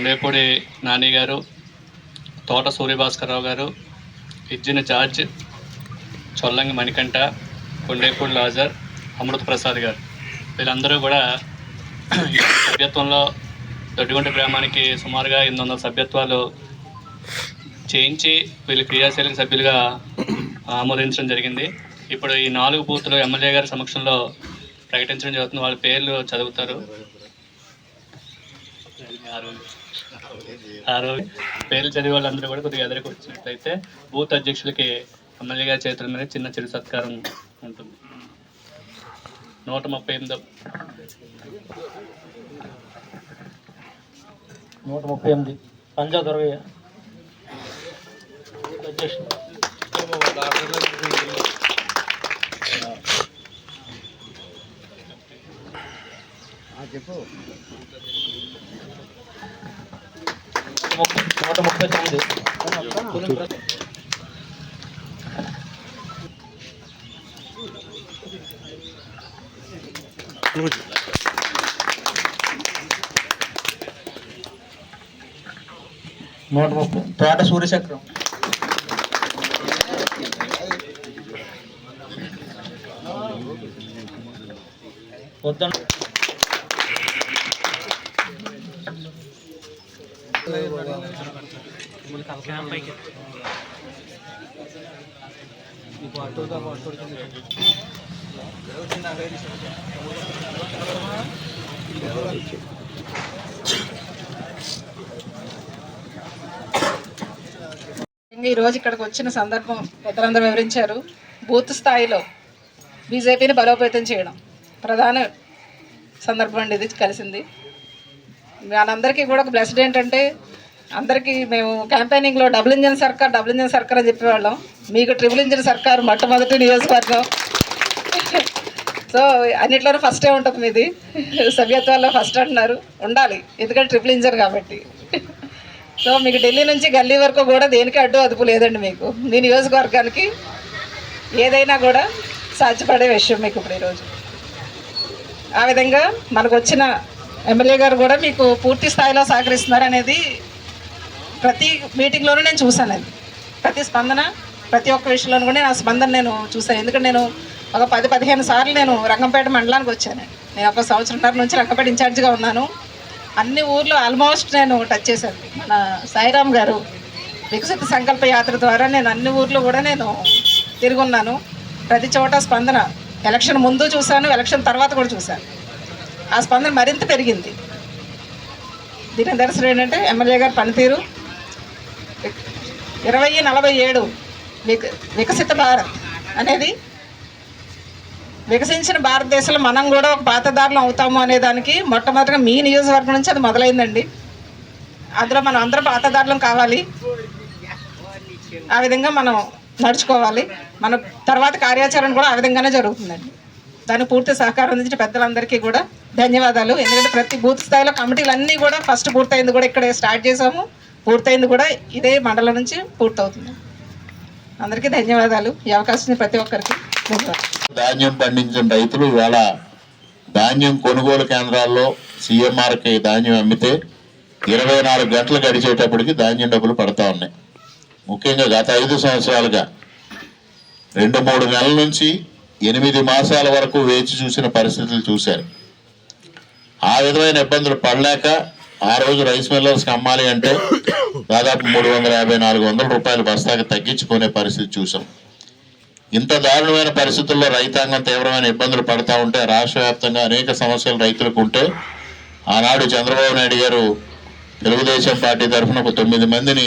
కొండేపూడి నాని గారు తోట సూర్యభాస్కరరావు గారు ఇజ్జిన జార్జ్ చొల్లంగి మణికంఠ కొండేపూడి లాజర్ అమృత ప్రసాద్ గారు. వీళ్ళందరూ కూడా సభ్యత్వంలో దొడ్డిగుంట గ్రామానికి సుమారుగా ఎనిమిది వందల సభ్యత్వాలు చేయించి వీళ్ళు క్రియాశీలక సభ్యులుగా ఆమోదించడం జరిగింది. ఇప్పుడు ఈ నాలుగు బూతులు ఎమ్మెల్యే గారి సమక్షంలో ప్రకటించడం జరుగుతుంది. వాళ్ళ పేర్లు చదువుతారు. ఆరో పేర్లు చదివే వాళ్ళందరూ కూడా కొద్దిగా ఎదురుకు వచ్చినట్లయితే బూత్ అధ్యక్షులకి ఎమ్మెల్యే గారి చేతుల మీద చిన్న చిరు సత్కారం ఉంటుంది. నూట ముప్పై ఎనిమిదో నూట ముప్పై ఎనిమిది. పంజా దొరవయ్య అధ్యక్షుడు ముప్పై- నూట ముప్పై తొమ్మిది నూట ముప్పై తోట సూర్యచక్రం వద్దండి ఈ రోజు ఇక్కడికి వచ్చిన సందర్భం పెద్దలందరూ వివరించారు. బూత్ స్థాయిలో బీజేపీని బలోపేతం చేయడం ప్రధాన సందర్భం అండి ఇది కలిసింది. మనందరికీ కూడా ఒక బ్లెస్డ్ ఏంటంటే అందరికీ మేము క్యాంపెయినింగ్లో డబుల్ ఇంజన్ సర్కార్ డబుల్ ఇంజన్ సర్కార్ అని చెప్పేవాళ్ళం. మీకు ట్రిపుల్ ఇంజన్ సర్కార్ మొట్టమొదటి నియోజకవర్గం. సో అన్నిట్లోనూ ఫస్టే ఉంటుంది మీది. సభ్యత్వాల్లో ఫస్ట్ అంటున్నారు. ఉండాలి. ఎందుకంటే ట్రిపుల్ ఇంజన్ కాబట్టి. సో మీకు ఢిల్లీ నుంచి గల్లీ వరకు కూడా దేనికి అడ్డు అదుపు లేదండి మీకు. మీ నియోజకవర్గానికి ఏదైనా కూడా సాధ్యపడే విషయం మీకు ఇప్పుడు ఈరోజు. ఆ విధంగా మనకు వచ్చిన ఎమ్మెల్యే గారు కూడా మీకు పూర్తి స్థాయిలో సహకరిస్తున్నారు అనేది ప్రతి మీటింగ్లోనూ నేను చూశాను అది. ప్రతి స్పందన ప్రతి ఒక్క విషయంలోనూ కూడా నా స్పందన నేను చూశాను. ఎందుకంటే నేను ఒక పది పదిహేను సార్లు నేను రంగంపేట మండలానికి వచ్చాను. నేను ఒక సంవత్సరంన్నర నుంచి రంగంపేట ఇన్ఛార్జిగా ఉన్నాను. అన్ని ఊర్లు ఆల్మోస్ట్ నేను టచ్ చేశాను. మన సాయిరామ్ గారు వికసిత సంకల్ప యాత్ర ద్వారా నేను అన్ని ఊర్లు కూడా నేను తిరుగున్నాను ప్రతి చోట స్పందన ఎలక్షన్ ముందు చూశాను ఎలక్షన్ తర్వాత కూడా చూశాను. ఆ స్పందన మరింత పెరిగింది. దీని దర్శనం ఏంటంటే ఎమ్మెల్యే గారి పనితీరు ఇరవై నలభై ఏడు విక వికసిత భారత్ అనేది వికసించిన భారతదేశంలో మనం కూడా ఒక పాతదారులు అవుతాము అనే దానికి మొట్టమొదటిగా మీ నియోజకవర్గం నుంచి అది మొదలైందండి. అందులో మనం అందరం పాతదారులం కావాలి. ఆ విధంగా మనం నడుచుకోవాలి. మన తర్వాత కార్యాచరణ కూడా ఆ విధంగానే జరుగుతుందండి. దానికి పూర్తి సహకారం అందించిన పెద్దలందరికీ కూడా ధన్యవాదాలు. ఎందుకంటే ప్రతి బూత్ స్థాయిలో కమిటీలు అన్నీ కూడా ఫస్ట్ పూర్తయింది కూడా ఇక్కడే స్టార్ట్ చేసాము. పూర్తయింది కూడా ఇదే మండలం నుంచి పూర్తవుతుంది. అందరికీ ధన్యవాదాలు. ఈ అవకాశం ప్రతి ఒక్కరికి ధాన్యం పండించిన రైతులు ఇవాళ ధాన్యం కొనుగోలు కేంద్రాల్లో సీఎంఆర్కి ధాన్యం అమ్మితే ఇరవై నాలుగు గంటలు గడిచేటప్పటికి ధాన్యం డబ్బులు పడతా ఉన్నాయి. ముఖ్యంగా గత ఐదు సంవత్సరాలుగా రెండు మూడు నెలల నుంచి ఎనిమిది మాసాల వరకు వేచి చూసిన పరిస్థితులు చూశారు. ఆ విధమైన ఇబ్బందులు పడలేక ఆ రోజు రైస్ మిల్లర్స్కి అమ్మాలి అంటే దాదాపు మూడు వందల యాభై నాలుగు వందల రూపాయలు బస్తాకి తగ్గించుకునే పరిస్థితి చూసాం ఇంత దారుణమైన పరిస్థితుల్లో రైతాంగం తీవ్రమైన ఇబ్బందులు పడతా ఉంటే రాష్ట్ర వ్యాప్తంగా అనేక సమస్యలు రైతులకు ఉంటే ఆనాడు చంద్రబాబు నాయుడు గారు తెలుగుదేశం పార్టీ తరఫున ఒక తొమ్మిది మందిని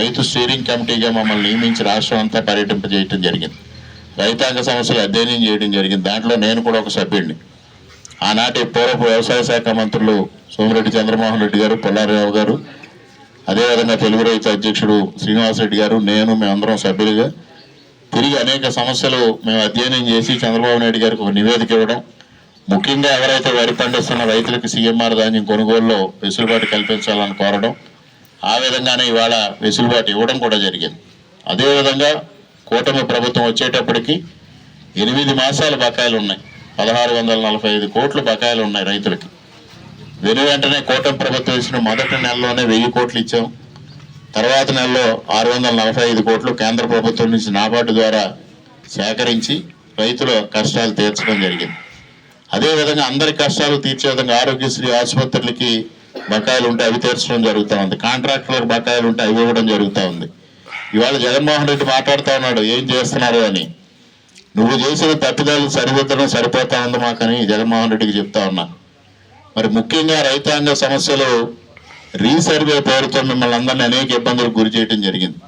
రైతు స్టీరింగ్ కమిటీగా మమ్మల్ని నియమించి రాష్ట్రం అంతా పర్యటింపజేయటం జరిగింది. రైతాంగ సమస్యలు అధ్యయనం చేయడం జరిగింది. దాంట్లో నేను కూడా ఒక సభ్యుడిని. ఆనాటి పూర్వపు వ్యవసాయ శాఖ మంత్రులు సోమిరెడ్డి చంద్రమోహన్ రెడ్డి గారు పుల్లారావు గారు అదేవిధంగా తెలుగు రైతు అధ్యక్షుడు శ్రీనివాసరెడ్డి గారు నేను మేమందరం సభ్యులుగా తిరిగి అనేక సమస్యలు మేము అధ్యయనం చేసి చంద్రబాబు నాయుడు గారికి ఒక నివేదిక ఇవ్వడం ముఖ్యంగా ఎవరైతే వరి పండిస్తున్న రైతులకు సీఎంఆర్ ధాన్యం కొనుగోలులో వెసులుబాటు కల్పించాలని కోరడం ఆ విధంగానే ఇవాళ వెసులుబాటు ఇవ్వడం కూడా జరిగింది. అదేవిధంగా కూటమి ప్రభుత్వం వచ్చేటప్పటికి ఎనిమిది మాసాల బకాయిలు ఉన్నాయి. పదహారు వందల నలభై ఐదు కోట్లు బకాయిలు ఉన్నాయి రైతులకి. వెను వెంటనే కూటమి ప్రభుత్వం ఇచ్చిన మొదటి నెలలోనే వెయ్యి కోట్లు ఇచ్చాం. తర్వాత నెలలో ఆరు వందల నలభై ఐదు కోట్లు కేంద్ర ప్రభుత్వం నుంచి నాబార్డు ద్వారా సేకరించి రైతుల కష్టాలు తీర్చడం జరిగింది. అదేవిధంగా అందరి కష్టాలు తీర్చే విధంగా ఆరోగ్యశ్రీ ఆసుపత్రులకి బకాయిలు ఉంటే అవి తీర్చడం జరుగుతూ ఉంది. కాంట్రాక్టులకు బకాయిలు ఉంటే అవి ఇవ్వడం జరుగుతూ ఉంది. ఇవాళ జగన్మోహన్ రెడ్డి మాట్లాడుతూ ఉన్నాడు ఏం చేస్తున్నారు? అని. నువ్వు చేసిన తప్పిదాలు సరిదిద్దడం సరిపోతా ఉంది మాకని జగన్మోహన్ రెడ్డికి చెప్తా ఉన్నా. మరి ముఖ్యంగా రైతాంగ సమస్యలు రీసర్వే పేరుతో మిమ్మల్ని అందరినీ అనేక ఇబ్బందులకు గురి చేయడం జరిగింది.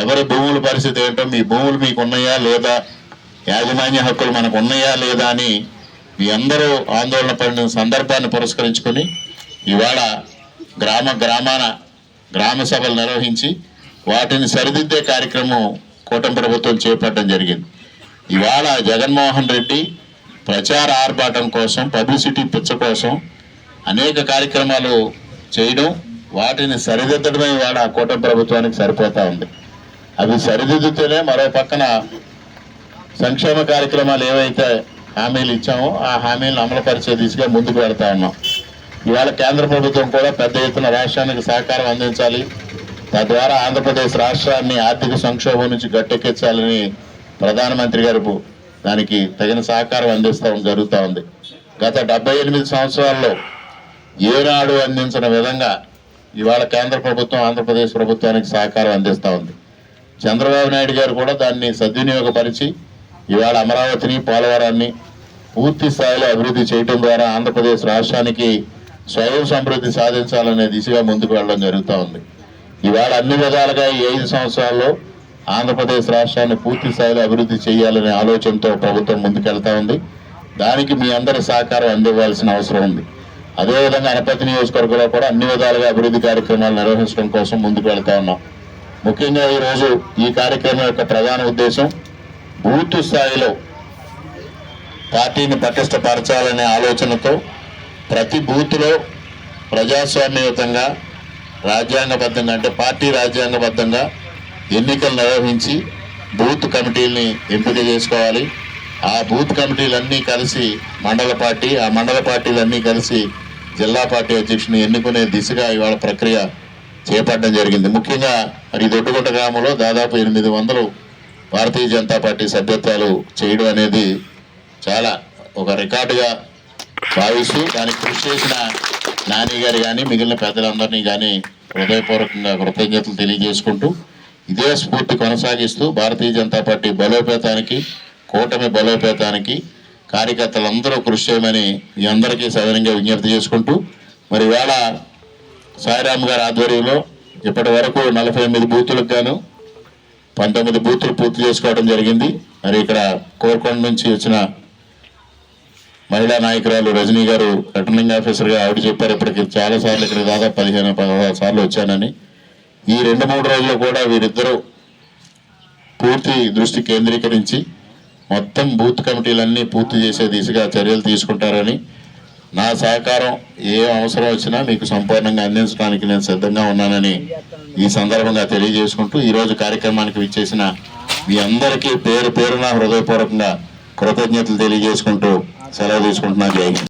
ఎవరి భూముల పరిస్థితి ఏంటో మీ భూములు మీకు ఉన్నాయా లేదా యాజమాన్య హక్కులు మనకు ఉన్నాయా లేదా అని మీ అందరూ ఆందోళన పడిన సందర్భాన్ని పురస్కరించుకొని ఇవాళ గ్రామ గ్రామాన గ్రామ సభలు నిర్వహించి వాటిని సరిదిద్దే కార్యక్రమం కూటమి ప్రభుత్వం చేపట్టడం జరిగింది. ఇవాళ జగన్మోహన్ రెడ్డి ప్రచార ఆర్భాటం కోసం పబ్లిసిటీ పిచ్చ కోసం అనేక కార్యక్రమాలు చేయడం వాటిని సరిదిద్దడమే వాడు ఆ కూటమి ప్రభుత్వానికి సరిపోతా ఉంది. అవి సరిదిద్దుతూనే మరో పక్కన సంక్షేమ కార్యక్రమాలు ఏవైతే హామీలు ఇచ్చామో ఆ హామీలను అమలుపరిచే దిశగా ముందుకు వెళ్తా ఉన్నాం. ఇవాళ కేంద్ర ప్రభుత్వం కూడా పెద్ద ఎత్తున రాష్ట్రానికి సహకారం అందించాలి. తద్వారా ఆంధ్రప్రదేశ్ రాష్ట్రాన్ని ఆర్థిక సంక్షోభం నుంచి గట్టెక్కించాలని ప్రధానమంత్రి గారు దానికి తగిన సహకారం అందిస్తాం జరుగుతూ ఉంది. గత డెబ్బై ఎనిమిది సంవత్సరాల్లో ఏనాడు అందించిన విధంగా ఇవాళ కేంద్ర ప్రభుత్వం ఆంధ్రప్రదేశ్ ప్రభుత్వానికి సహకారం అందిస్తూ ఉంది. చంద్రబాబు నాయుడు గారు కూడా దాన్ని సద్వినియోగపరిచి ఇవాళ అమరావతిని పోలవరాన్ని పూర్తి స్థాయిలో అభివృద్ధి చేయటం ద్వారా ఆంధ్రప్రదేశ్ రాష్ట్రానికి స్వయం సమృద్ధి సాధించాలనే దిశగా ముందుకు వెళ్ళడం జరుగుతూ ఉంది. ఇవాళ అన్ని విధాలుగా ఈ ఐదు సంవత్సరాల్లో ఆంధ్రప్రదేశ్ రాష్ట్రాన్ని పూర్తి స్థాయిలో అభివృద్ధి చేయాలనే ఆలోచనతో ప్రభుత్వం ముందుకెళ్తా ఉంది. దానికి మీ అందరి సహకారం అందివ్వాల్సిన అవసరం ఉంది. అదేవిధంగా అనపతి నియోజకవర్గంలో కూడా అన్ని విధాలుగా అభివృద్ధి కార్యక్రమాలు నిర్వహించడం కోసం ముందుకు వెళ్తా ఉన్నాం. ముఖ్యంగా ఈరోజు ఈ కార్యక్రమం యొక్క ప్రధాన ఉద్దేశం బూత్ స్థాయిలో పార్టీని పటిష్టపరచాలనే ఆలోచనతో ప్రతి బూత్లో ప్రజాస్వామ్యయుతంగా రాజ్యాంగబద్ధంగా అంటే పార్టీ రాజ్యాంగబద్ధంగా ఎన్నికలు నిర్వహించి బూత్ కమిటీల్ని ఎంపిక చేసుకోవాలి. ఆ బూత్ కమిటీలన్నీ కలిసి మండల పార్టీ ఆ మండల పార్టీలన్నీ కలిసి జిల్లా పార్టీ అధ్యక్షుని ఎన్నుకునే దిశగా ఇవాళ ప్రక్రియ చేపట్టడం జరిగింది. ముఖ్యంగా మరి దొడ్డుగుంట గ్రామంలో దాదాపు ఎనిమిది వందలు భారతీయ జనతా పార్టీ సభ్యత్వాలు చేయడం అనేది చాలా ఒక రికార్డుగా భావిస్తూ దానికి కృషి చేసిన నాని గారు కానీ మిగిలిన పెద్దలందరినీ కానీ హృదయపూర్వకంగా కృతజ్ఞతలు తెలియజేసుకుంటూ ఇదే స్ఫూర్తి కొనసాగిస్తూ భారతీయ జనతా పార్టీ బలోపేతానికి కూటమి బలోపేతానికి కార్యకర్తలందరూ కృషి చేయమని మీ అందరికీ సదనంగా విజ్ఞప్తి చేసుకుంటూ మరి ఇవాళ సాయిరామ్ గారి ఆధ్వర్యంలో ఇప్పటి వరకు నలభై ఎనిమిది బూతులకు గాను పంతొమ్మిది బూతులు పూర్తి చేసుకోవడం జరిగింది. మరి ఇక్కడ కోరుకొండ నుంచి వచ్చిన మహిళా నాయకురాలు రజనీ గారు రిటర్నింగ్ ఆఫీసర్గా ఆవిడ చెప్పారు ఇప్పటికి చాలా సార్లు ఇక్కడ దాదాపు పదిహేను పదహారు సార్లు వచ్చానని. ఈ రెండు మూడు రోజులు కూడా వీరిద్దరూ పూర్తి దృష్టి కేంద్రీకరించి మొత్తం బూత్ కమిటీలన్నీ పూర్తి చేసే దిశగా చర్యలు తీసుకుంటారని నా సహకారం ఏ అవసరం వచ్చినా మీకు సంపూర్ణంగా అందించడానికి నేను సిద్ధంగా ఉన్నానని ఈ సందర్భంగా తెలియజేసుకుంటూ ఈరోజు కార్యక్రమానికి విచ్చేసిన మీ అందరికీ పేరు పేరున హృదయపూర్వకంగా కృతజ్ఞతలు తెలియజేసుకుంటూ సెలవు తీసుకుంటున్నాను. జై